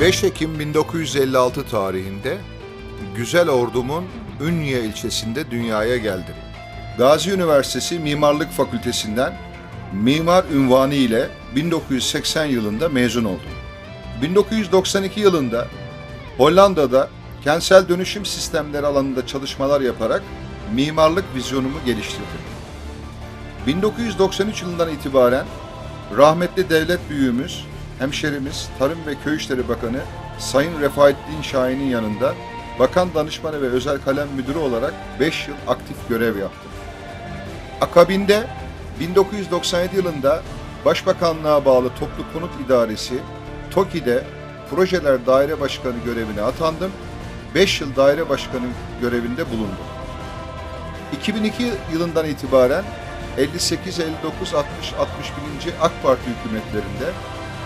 5 Ekim 1956 tarihinde Güzel Ordum'un Ünye ilçesinde dünyaya geldim. Gazi Üniversitesi Mimarlık Fakültesinden mimar ünvanı ile 1980 yılında mezun oldum. 1992 yılında Hollanda'da kentsel dönüşüm sistemleri alanında çalışmalar yaparak mimarlık vizyonumu geliştirdim. 1993 yılından itibaren rahmetli devlet büyüğümüz, hemşerimiz, Tarım ve Köy İşleri Bakanı Sayın Refaettin Şahin'in yanında Bakan Danışmanı ve Özel Kalem Müdürü olarak 5 yıl aktif görev yaptım. Akabinde 1997 yılında Başbakanlığa bağlı Toplu Konut İdaresi TOKİ'de Projeler Daire Başkanı görevine atandım. 5 yıl daire başkanı görevinde bulundum. 2002 yılından itibaren 58, 59, 60, 61. AK Parti hükümetlerinde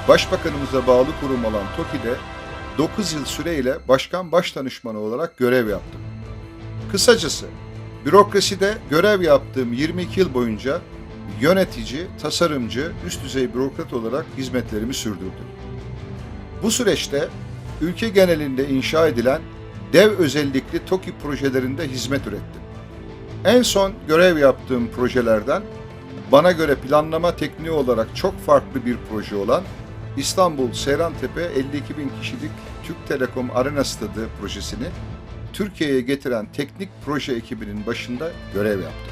Başbakanımıza bağlı kurum olan TOKİ'de 9 yıl süreyle başkan başdanışmanı olarak görev yaptım. Kısacası bürokraside görev yaptığım 22 yıl boyunca yönetici, tasarımcı, üst düzey bürokrat olarak hizmetlerimi sürdürdüm. Bu süreçte ülke genelinde inşa edilen dev özellikli TOKİ projelerinde hizmet ürettim. En son görev yaptığım projelerden bana göre planlama tekniği olarak çok farklı bir proje olan İstanbul Seyrantepe 52 bin kişilik Türk Telekom Arena Stadı projesini Türkiye'ye getiren teknik proje ekibinin başında görev yaptım.